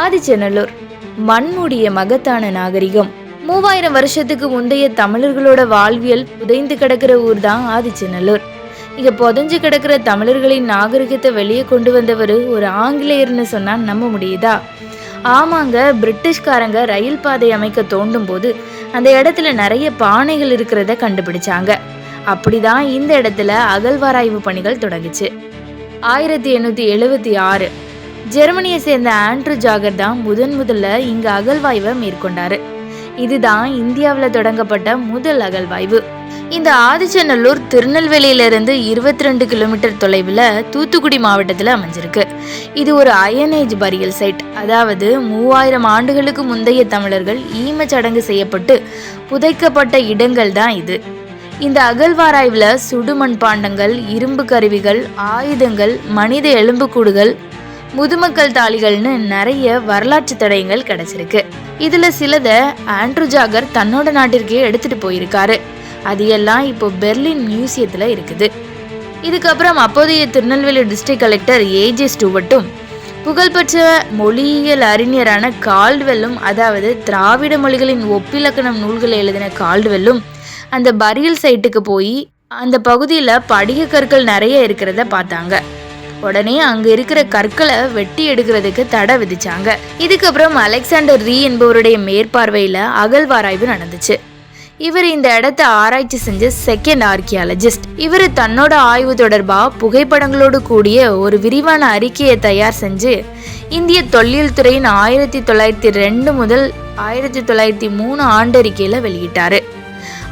ஆதிச்சநல்லூர். மண்மூடிய மகத்தான நாகரிகம். மூவாயிரம் வருஷத்துக்கு முந்தைய தமிழர்களோட வாழ்வியல் புதைந்து கிடக்கிற ஊர் தான் ஆதிச்சநல்லூர். இங்க புதஞ்சு கிடக்கிற தமிழர்களின் நாகரிகத்தை வெளியே கொண்டு வந்தவர் ஒரு ஆங்கிலேயர்னு சொன்னா நம்ப முடியுதா? ஆமாங்க பிரிட்டிஷ்காரங்க ரயில் பாதை அமைக்க தோண்டும் போது அந்த இடத்துல நிறைய பானைகள் இருக்கிறத கண்டுபிடிச்சாங்க. அப்படிதான் இந்த இடத்துல அகழ்வாராய்வு பணிகள் தொடங்குச்சு. ஆயிரத்தி எண்ணூற்றி எழுபத்தி ஆறு ஜெர்மனியை சேர்ந்த ஆண்ட்ரூ ஜாகர் தான் முதன் முதல்ல இங்கு அகழ்வாய்வை மேற்கொண்டாரு. இதுதான் இந்தியாவில் தொடங்கப்பட்ட முதல் அகழ்வாய்வு. இந்த ஆதிச்சநல்லூர் திருநெல்வேலியிலிருந்து இருபத்தி ரெண்டு கிலோமீட்டர் தொலைவில் தூத்துக்குடி மாவட்டத்தில் அமைஞ்சிருக்கு. இது ஒரு அயனேஜ் பரியல் சைட் அதாவது மூவாயிரம் ஆண்டுகளுக்கு முந்தைய தமிழர்கள் ஈமச்சடங்கு செய்யப்பட்டு புதைக்கப்பட்ட இடங்கள் தான் இது. இந்த அகழ்வாராய்வில் சுடுமண் பாண்டங்கள் இரும்பு கருவிகள் ஆயுதங்கள் மனித எலும்புக்கூடுகள் முதுமக்கள் தாளிகள்னு நிறைய வரலாற்று தடயங்கள் கிடைச்சிருக்கு. இதுல சிலத ஆண்ட்ரூ ஜாகர் தன்னோட நாட்டிற்கே எடுத்துட்டு போயிருக்காரு. அது எல்லாம் இப்போ பெர்லின் மியூசியத்துல இருக்குது. இதுக்கப்புறம் அப்போதைய திருநெல்வேலி டிஸ்ட்ரிக்ட் கலெக்டர் ஏஜே ஸ்டூவர்ட்டும் புகழ்பெற்ற மொழியியல் அறிஞரான கால்டுவெல்லும் அதாவது திராவிட மொழிகளின் ஒப்பிலக்கணம் நூல்களை எழுதின கால்டுவெல்லும் அந்த பரியல் சைட்டுக்கு போய் அந்த பகுதியில் படிக கற்கள் நிறைய இருக்கிறத பார்த்தாங்க. உடனே அங்க இருக்கிற கற்களை வெட்டி எடுக்கிறதுக்கு தடை விதிச்சாங்க. இதுக்கப்புறம் அலெக்சாண்டர் ரீ என்பவருடைய மேற்பார்வையில அகழ்வாராய்வு நடந்துச்சு. இவர் இந்த இடத்த ஆராய்ச்சி செஞ்ச செகண்ட் ஆர்கியாலஜிஸ்ட் இவர் தன்னோட ஆய்வு தொடர்பா புகைப்படங்களோடு கூடிய ஒரு விரிவான அறிக்கையை தயார் செஞ்சு இந்திய தொல்லியல் துறையின் ஆயிரத்தி தொள்ளாயிரத்தி ரெண்டு முதல் ஆயிரத்தி தொள்ளாயிரத்தி மூணு ஆண்டறிக்கையில் வெளியிட்டாரு.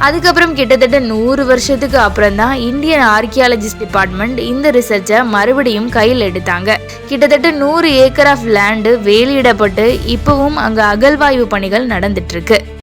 அதுக்கப்புறம் கிட்டத்தட்ட நூறு வருஷத்துக்கு அப்புறம் தான் இந்தியன் ஆர்கியாலஜிஸ்ட் டிபார்ட்மெண்ட் இந்த ரிசர்ச்சை மறுபடியும் கையில் எடுத்தாங்க. கிட்டத்தட்ட நூறு ஏக்கர் ஆஃப் லேண்டு வேலியிடப்பட்டு இப்பவும் அங்கே அகழ்வாய்வு பணிகள் நடந்துட்டு இருக்கு.